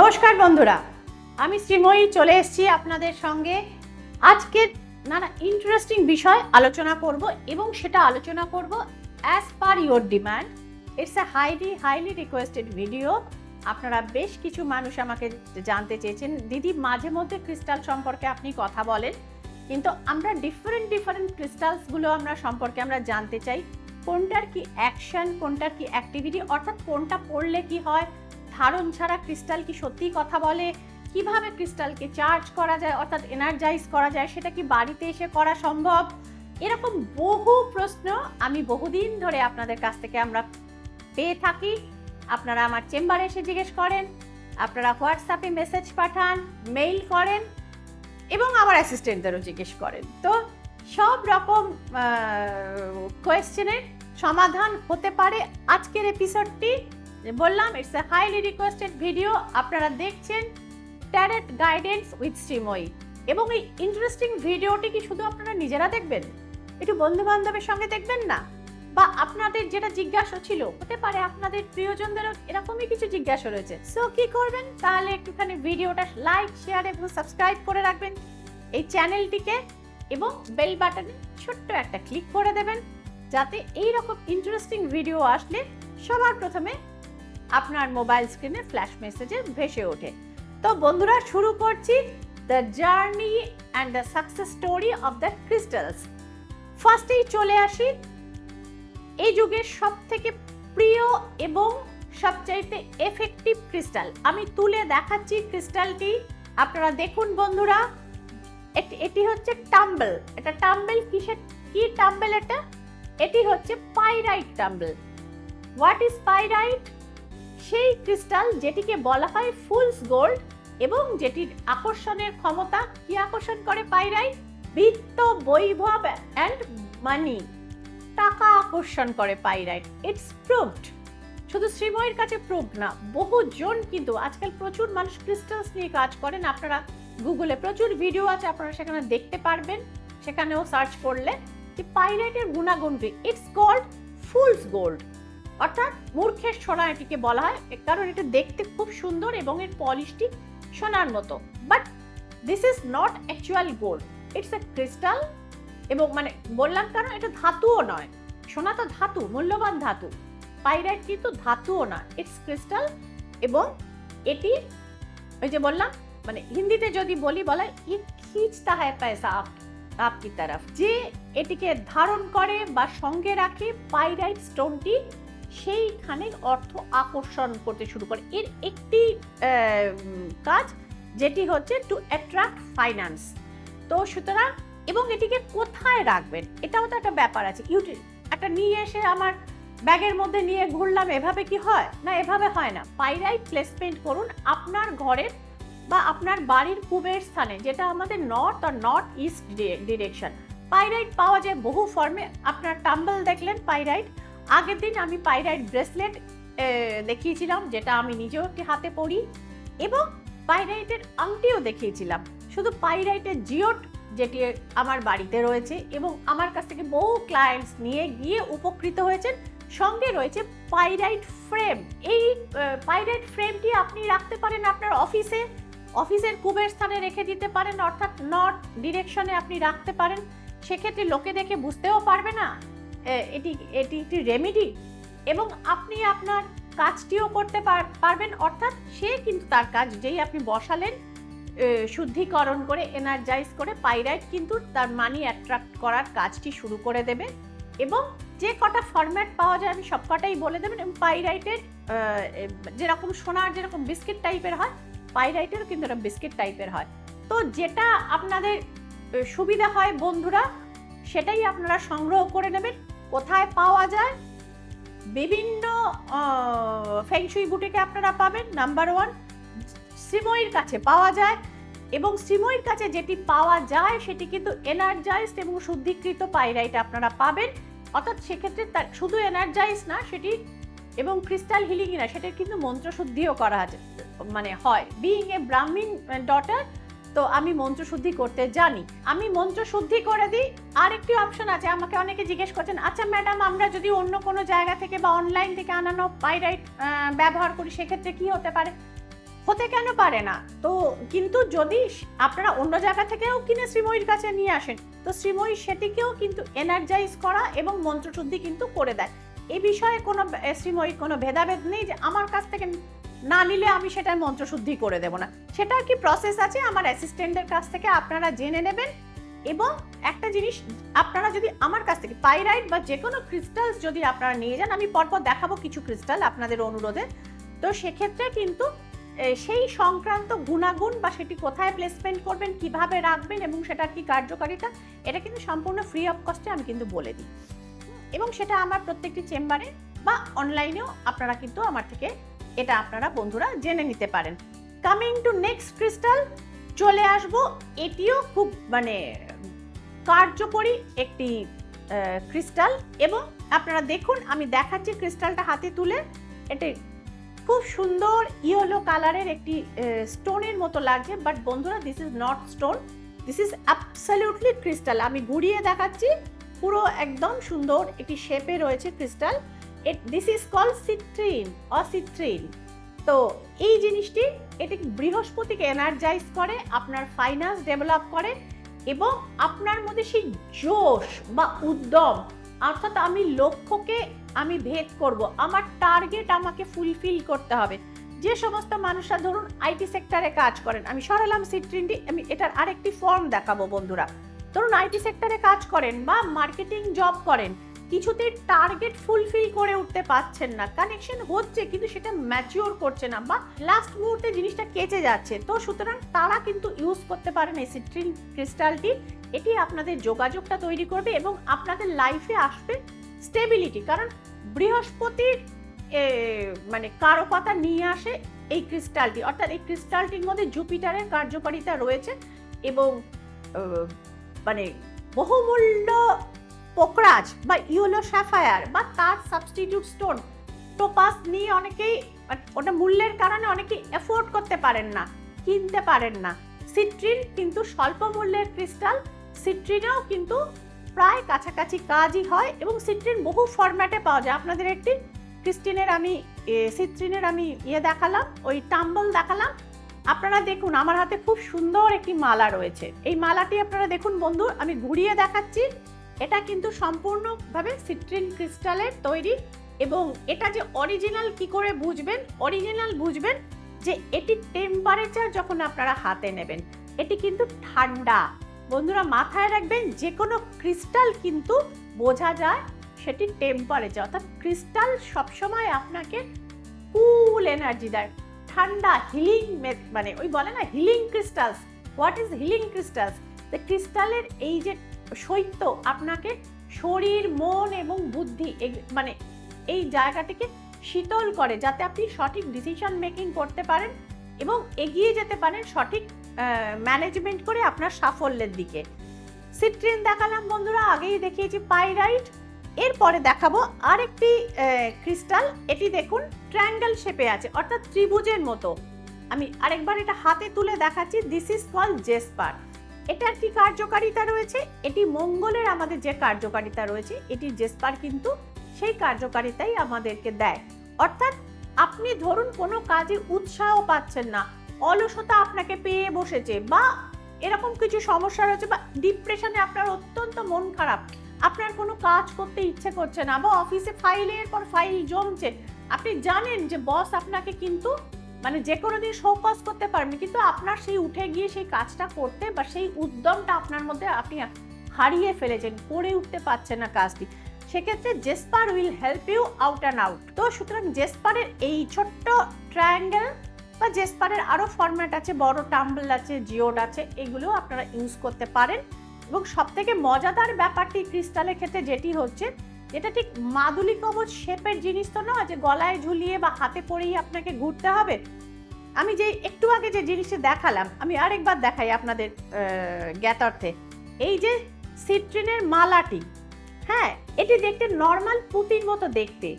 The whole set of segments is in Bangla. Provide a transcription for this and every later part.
নমস্কার বন্ধুরা, আমি শ্রীময়ী চলে এসেছি আপনাদের সঙ্গে। আজকে নানা ইন্টারেস্টিং বিষয় আলোচনা করব এবং সেটা আলোচনা করব as per your demand it's a highly highly requested video আপনারা বেশ কিছু মানুষ আমাকে জানতে চেয়েছেন। দিদি, মাঝে মধ্যে ক্রিস্টাল সম্পর্কে আপনি কথা বলেন, কিন্তু আমরা ডিফারেন্ট ডিফারেন্ট ক্রিস্টালসগুলো আমরা সম্পর্কে আমরা জানতে চাই। কোনটার কি অ্যাকশন কোনটার কি অ্যাক্টিভিটি অর্থাৎ কোনটা পড়লে কি হয়? ধারণ ছাড়া ক্রিস্টাল কি সত্যিই কথা বলে? কীভাবে ক্রিস্টালকে চার্জ করা যায়, অর্থাৎ এনার্জাইজ করা যায়, সেটা কি বাড়িতে এসে করা সম্ভব? এরকম বহু প্রশ্ন আমি বহুদিন ধরে আপনাদের কাছ থেকে আমরা পেয়ে থাকি। আপনারা আমার চেম্বারে এসে জিজ্ঞেস করেন, আপনারা হোয়াটসঅ্যাপে মেসেজ পাঠান মেইল করেন এবং আমার অ্যাসিস্ট্যান্টদেরও জিজ্ঞেস করেন। তো সব রকম কোয়েশ্চেনের সমাধান হতে পারে আজকের এপিসোডটি বললাম it's a highly requested video আপনারা দেখছেন ট্যারেট গাইডেন্স উইথ শ্রীময়ী এবং এই ইন্টারেস্টিং ভিডিওটি কি শুধু আপনারা নিজেরা দেখবেন? একটু বন্ধু বান্ধবের সঙ্গে দেখবেন না? বা আপনাদের যেটা জিজ্ঞাসা ছিল, হতে পারে আপনাদের প্রিয়জনদেরও এরকমই কিছু জিজ্ঞাসা রয়েছে। সো কি করবেন? তাহলে একটুখানি ভিডিওটা লাইক শেয়ার এবং সাবস্ক্রাইব করে রাখবেন। এই চ্যানেলটিকে এবং বেল বাটনে ছোট্ট একটা ক্লিক করে দেবেন। যাতে এই রকম ইন্টারেস্টিং ভিডিও আসলে সবার প্রথমে আপনার মোবাইল স্ক্রিনে ফ্ল্যাশ মেসেজে ভেসে ওঠে। তো বন্ধুরা, শুরু করছি the journey and the success story of the crystals ফার্স্টেই চলে আসি, এই যুগের সব থেকে প্রিয় এবং সবচাইতে এফেক্টিভ ক্রিস্টাল আমি তুলে দেখাচ্ছি ক্রিস্টালটি আপনারা দেখুন বন্ধুরা, এটি- হচ্ছে টাম্বেল এটা টাম্বেল কিসের, কি টাম্বেল এটা? এটি হচ্ছে pyrite tumble what is pyrite সেই ক্রিস্টাল যেটিকে বলা হয় ফুলস গোল্ড এবং যেটির আকর্ষণের ক্ষমতা কি আকর্ষণ করে পাইরাইট বিত্ত, বৈভব অ্যান্ড মানি টাকা আকর্ষণ করে পাইরাইট ইটস প্রুভড শুধু শ্রীময়ের কাছে প্রুভ না, বহুজন কিন্তু আজকাল প্রচুর মানুষ ক্রিস্টালস নিয়ে কাজ করেন। আপনারা গুগলে প্রচুর ভিডিও আছে, আপনারা সেখানে দেখতে পারবেন। সেখানেও সার্চ করলে যে পাইরাইটের গুণাগুণ ইটস কল্ড ফুলস গোল্ড অর্থাৎ মূর্খের সোনা এটিকে বলা হয় কারণ এটা দেখতে খুব সুন্দর এবং এর পলিশটি সোনার মতো। But this is not actual gold it's a crystal এবং মানে বললাম কারণ এটা ধাতুও নয়। সোনা তো ধাতু, মূল্যবান ধাতু। পাইরাইট কিন্তু ধাতুও না ইটস ক্রিস্টাল এবং এটি ওই যে বললাম মানে হিন্দিতে যদি বলি, বলা ই হয় পয়সা আপ, আপকি তরফ। যে এটিকে ধারণ করে বা সঙ্গে রাখে পাইরাইট স্টোনটি সেইখানে অর্থ আকর্ষণ করতে শুরু করে। এর একটি কাজ যেটি হচ্ছে টু অ্যাট্রাক্ট ফাইন্যান্স তো সুতরাং, এবং এটিকে কোথায় রাখবেন? এটাও তো একটা ব্যাপার আছে। ইউটি একটা নিয়ে এসে আমার ব্যাগের মধ্যে নিয়ে ঘুরলাম, এভাবে কি হয়? না, এভাবে হয় না। পাইরাইট প্লেসমেন্ট করুন আপনার ঘরের বা আপনার বাড়ির পূবের স্থানে, যেটা আমাদের নর্থ আর নর্থ ইস্ট ডিরেকশন পাইরাইট পাওয়া যায় বহু ফর্মে আপনার টাম্বল দেখলেন পাইরাইট আগের দিন আমি পাইরাইট ব্রেসলেট দেখিয়েছিলাম, যেটা আমি নিজেও একটি হাতে পরি এবং পাইরাইটের আংটিও দেখিয়েছিলাম। শুধু পাইরাইটের জিওট যেটি আমার বাড়িতে রয়েছে এবং আমার কাছ থেকে বহু ক্লায়েন্টস নিয়ে গিয়ে উপকৃত হয়েছেন, সঙ্গে রয়েছে পাইরাইট ফ্রেম। এই পাইরাইট ফ্রেমটি আপনি রাখতে পারেন আপনার অফিসে। অফিসের কুবের স্থানে রেখে দিতে পারেন, অর্থাৎ নর্থ ডিরেকশনে আপনি রাখতে পারেন। সেক্ষেত্রে লোকে দেখে বুঝতেও পারবে না। এটি এটি একটি রেমেডি এবং আপনি আপনার কাজটিও করতে পার- পারবেন। অর্থাৎ সে কিন্তু তার কাজ যেই আপনি বসালেন শুদ্ধিকরণ করে এনার্জাইজ করে পাইরাইট কিন্তু তার মানি অ্যাট্রাক্ট করার কাজটি শুরু করে দেবে এবং যে কটা ফরম্যাট পাওয়া যায় আমি সব কটাই বলে দেবেন। এবং পাইরাইটের যেরকম সোনার, যেরকম বিস্কিট টাইপের হয় পাইরাইটেরও কিন্তু একটা বিস্কিট টাইপের হয়। তো যেটা আপনাদের সুবিধা হয় বন্ধুরা সেটাই আপনারা সংগ্রহ করে নেবেন। কোথায় পাওয়া যায়? বিভিন্ন ফেংশুই বুটিকে আপনারা পাবেন নাম্বার ওয়ান শ্রীময়ীর কাছে পাওয়া যায় এবং শ্রীময়ীর কাছে যেটি পাওয়া যায় সেটি কিন্তু এনার্জাইজড এবং শুদ্ধিকৃত পাইরাইট আপনারা পাবেন। অর্থাৎ সেক্ষেত্রে তার শুধু এনার্জাইজ না, সেটি এবং ক্রিস্টাল হিলিং না সেটা কিন্তু মন্ত্রশুদ্ধিও করা আছে। মানে হয়। বিইং এ ব্রাহ্মীণ ডটার তো আমি মন্ত্রশুদ্ধি করতে জানি। আমি মন্ত্রশুদ্ধি করে দিই আর একটি অপশন আছে, আমাকে অনেকে জিজ্ঞেস করছেন আচ্ছা ম্যাডাম আমরা যদি অন্য কোনো জায়গা থেকে বা অনলাইন থেকে আনানো পাইরাইট ব্যবহার করি, সেক্ষেত্রে কি হতে পারে? হতে কেন পারে না। তো কিন্তু যদি আপনারা অন্য জায়গা থেকেও কিনে শ্রীময়ীর কাছে নিয়ে আসেন, তো শ্রীময়ী সেটিকেও কিন্তু এনার্জাইজ করা এবং মন্ত্রশুদ্ধি কিন্তু করে দেয়। এ বিষয়ে কোনো শ্রীময়ীর কোনো ভেদাভেদ নেই যে আমার কাছ থেকে না নিলে আমি সেটার মন্ত্রশুদ্ধি করে দেবো না। সেটার কি প্রসেস আছে? আমার অ্যাসিস্ট্যান্টের কাছ থেকে আপনারা জেনে নেবেন এবং একটা জিনিস আপনারা যদি আমার কাছ থেকে পাইরাইট বা যে কোনো ক্রিস্টালস যদি আপনারা নিয়ে যান, আমি পরপর দেখাবো কিছু ক্রিস্টাল আপনাদের অনুরোধে। তো সেক্ষেত্রে কিন্তু সেই সংক্রান্ত গুণাগুণ বা সেটি কোথায় প্লেসমেন্ট করবেন, কীভাবে রাখবেন এবং সেটার কি কার্যকারিতা, এটা কিন্তু সম্পূর্ণ ফ্রি অফ কস্টে আমি কিন্তু বলে দিই। এবং সেটা আমার প্রত্যেকটি চেম্বারে বা অনলাইনেও আপনারা কিন্তু আমার থেকে এটা আপনারা বন্ধুরা জেনে নিতে পারেন। কামিং টু নেক্সট ক্রিস্টাল চলে আসব। এটিও খুব মানে কার্যকরী একটি ক্রিস্টাল এবং আপনারা দেখুন, আমি দেখাচ্ছি ক্রিস্টালটা হাতে তুলে। এটি খুব সুন্দর ইয়েলো কালারের একটি স্টোনের মতো লাগছে বাট বন্ধুরা this is not stone this is absolutely crystal আমি ঘুরিয়ে দেখাচ্ছি, পুরো একদম সুন্দর একটি শেপে রয়েছে crystal this is call citrine অসিট্রিন তো এই জিনিসটি এটি বৃহস্পতিকে এনার্জাইজ করে, আপনার ফাইন্যান্স ডেভেলপ করে, এবং আপনার মধ্যে সেই জোশ বা উদ্যম, অর্থাৎ আমি লক্ষ্যকে আমি ভেদ করব, আমার টার্গেট আমাকে ফুলফিল করতে হবে। যে সমস্ত মানুষরা ধরুন আইটি সেক্টরে কাজ করেন, আমি সরালাম সিট্রিনটি আমি এটার আরেকটি ফর্ম দেখাবো বন্ধুরা। ধরুন আইটি সেক্টরে কাজ করেন বা মার্কেটিং জব করেন কিছুতেই টার্গেট ফুলফিল করে উঠতে পারছেন না। কানেকশন হচ্ছে, কিন্তু সেটা ম্যাচিওর করছে না বা লাস্ট মুহূর্তে জিনিসটা কেচে যাচ্ছে। তো সুতরাং তারা কিন্তু ইউজ করতে পারেন এই সিট্রিন ক্রিস্টালটি এটি আপনাদের যোগাযোগটা তৈরি করবে এবং আপনাদের লাইফে আসবে স্টেবিলিটি কারণ বৃহস্পতির মানে কারকতা নিয়ে আসে এই ক্রিস্টালটি অর্থাৎ এই ক্রিস্টালটির মধ্যে জুপিটারের কার্যকারিতা রয়েছে এবং মানে বহুমূল্য পোকরাজ বা ইউলো স্যাফায়ার বা তার সাবস্টিটিউট স্টোন টোপাস নিয়ে অনেকেই মানে ওটা মূল্যের কারণে অনেকেই এফোর্ড করতে পারেন না, কিনতে পারেন না। সিট্রিন কিন্তু স্বল্প মূল্যের ক্রিস্টাল সিট্রিনেও কিন্তু প্রায় কাছাকাছি কাজই হয় এবং সিট্রিন বহু ফরম্যাটে পাওয়া যায়। আপনাদের একটি ক্রিস্টিনের আমি সিট্রিনের আমি ইয়ে দেখালাম, ওই টাম্বল দেখালাম। আপনারা দেখুন, আমার হাতে খুব সুন্দর একটি মালা রয়েছে। এই মালাটি আপনারা দেখুন বন্ধু আমি ঘুরিয়ে দেখাচ্ছি। এটা কিন্তু সম্পূর্ণভাবে সিট্রিন ক্রিস্টালের তৈরি এবং এটা যে অরিজিনাল কি করে বুঝবেন? অরিজিনাল বুঝবেন যে এটি টেম্পারেচার যখন আপনারা হাতে নেবেন, এটি কিন্তু ঠান্ডা। বন্ধুরা, মাথায় রাখবেন যে কোনো ক্রিস্টাল কিন্তু বোঝা যায় সেটি টেম্পারেচার অর্থাৎ ক্রিস্টাল সবসময় আপনাকে কুল এনার্জি দেয়। ঠান্ডা হিলিং মানে ওই বলে না healing crystals what is healing crystals ক্রিস্টালের এই যে শৈত্য আপনাকে শরীর, মন এবং বুদ্ধি মানে এই জায়গাটিকে শীতল করে যাতে আপনি সঠিক ডিসিশন মেকিং করতে পারেন এবং এগিয়ে যেতে পারেন সঠিক ম্যানেজমেন্ট করে আপনার সাফল্যের দিকে। সিট্রিন দেখালাম বন্ধুরা, আগেই দেখিয়েছি পাইরাইট এরপরে দেখাবো আরেকটি ক্রিস্টাল এটি দেখুন ট্রায়াঙ্গেল শেপে আছে, অর্থাৎ ত্রিভুজের মতো। আমি আরেকবার এটা হাতে তুলে দেখাচ্ছি। দিস ইজ কল জেসপার এটার কি কার্যকারিতা রয়েছে? এটি মঙ্গলের আমাদের যে কার্যকারিতা রয়েছে, এটি জেসপার কিন্তু সেই কার্যকারিতাই আমাদেরকে দেয়। অর্থাৎ আপনি ধরুন কোনো কাজে উৎসাহ পাচ্ছেন না, অলসতা আপনাকে পেয়ে বসেছে বা এরকম কিছু সমস্যা রয়েছে বা ডিপ্রেশনে আপনার অত্যন্ত মন খারাপ, আপনার কোনো কাজ করতে ইচ্ছে করছে না বা অফিসে ফাইলের পর ফাইল জমছে, আপনি জানেন যে বস আপনাকে কিন্তু মানে যে কোনো দিন শোকস করতে পারবেন কিন্তু আপনার সেই উঠে গিয়ে সেই কাজটা করতে বা সেই উদ্যমটা আপনার মধ্যে আপনি হারিয়ে ফেলেছেন, করে উঠতে পারছেন না কাজটি। সেক্ষেত্রে jasper will help you out and out তো সুতরাং জেসপারের এই ছোট্ট ট্রায়াঙ্গেল বা জেসপারের আরও ফরম্যাট আছে, বড় টাম্বল আছে জিওড আছে এগুলো আপনারা ইউজ করতে পারেন। এবং সব থেকে মজাদার ব্যাপারটি ক্রিস্টালের ক্ষেত্রে যেটি হচ্ছে যেটা ঠিক মাদুলি কবচ শেপের জিনিস তো নয় যে গলায় ঝুলিয়ে বা হাতে পরেই আপনাকে ঘুরতে হবে। আমি যে একটু আগে যে জিনিসটা দেখালাম, আমি আরেকবার দেখাই আপনাদের জ্ঞাতার্থে। এই যে সিট্রিনের মালাটি হ্যাঁ এটি দেখতে নর্মাল পুঁতির মতো দেখতে।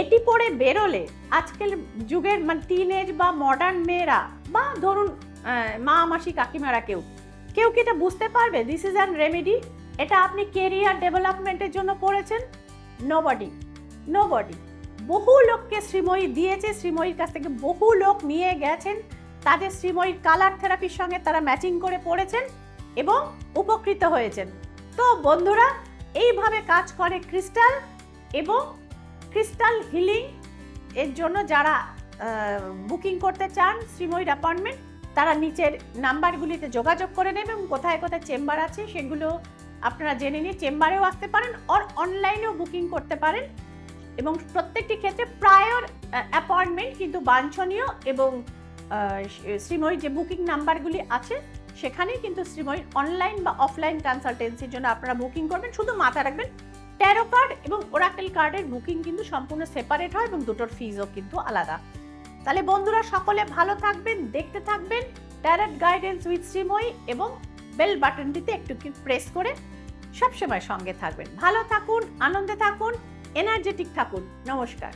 এটি পরে বেরোলে আজকাল যুগের মানে টিনেজ বা মডার্ন মেয়েরা বা ধরুন মা মাসি কাকিমারা কেউ কেউ কি এটা বুঝতে পারবে? দিস ইজ অ্যান রেমেডি এটা আপনি কেরিয়ার ডেভেলপমেন্টের জন্য পড়েছেন নোবডি নোবডি বহু লোককে শ্রীময়ী দিয়েছে, শ্রীময়ীর কাছ থেকে বহু লোক নিয়ে গেছেন। তাদের শ্রীময়ীর কালার থেরাপির সঙ্গে তারা ম্যাচিং করে পড়েছেন এবং উপকৃত হয়েছেন। তো বন্ধুরা, এইভাবে কাজ করে ক্রিস্টাল এবং ক্রিস্টাল হিলিং এর জন্য যারা বুকিং করতে চান শ্রীময়ীর অ্যাপয়েন্টমেন্ট তারা নিচের নাম্বারগুলিতে যোগাযোগ করে নেবেন এবং কোথায় কোথায় চেম্বার আছে সেগুলো আপনারা জেনে নিয়ে চেম্বারেও আসতে পারেন অর অনলাইনেও বুকিং করতে পারেন। এবং প্রত্যেকটি ক্ষেত্রে প্রায়র অ্যাপয়েন্টমেন্ট কিন্তু বাঞ্ছনীয় এবং আহ, শ্রীময়ী যে বুকিং নাম্বারগুলি আছে সেখানেই কিন্তু শ্রীময়ীর অনলাইন বা অফলাইন কনসালটেন্সির জন্য আপনারা বুকিং করবেন। শুধু মাথা রাখবেন ট্যারো কার্ড এবং ওরাকেল কার্ডের বুকিং কিন্তু সম্পূর্ণ সেপারেট হয় এবং দুটোর ফিজও কিন্তু আলাদা। তাহলে বন্ধুরা সকলে ভালো থাকবেন দেখতে থাকবেন। ট্যারেট গাইডেন্স উইথ শ্রীময়ী এবং বেল বাটনটিতে একটু প্রেস করে সবসময় সঙ্গে থাকবেন। ভালো থাকুন, আনন্দে থাকুন এনার্জেটিক থাকুন। নমস্কার।